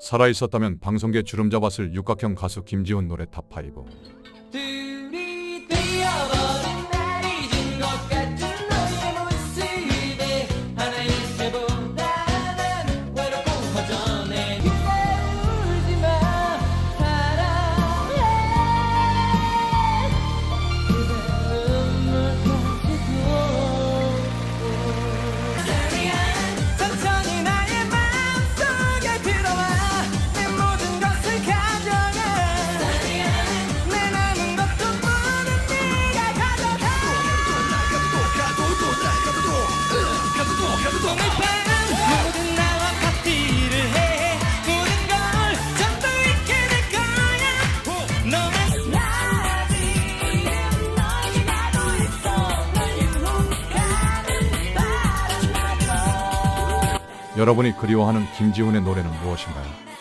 살아있었다면 방송계 주름 잡았을 육각형 가수 김지훈 노래 탑5 여러분이 그리워하는 김지훈의 노래는 무엇인가요?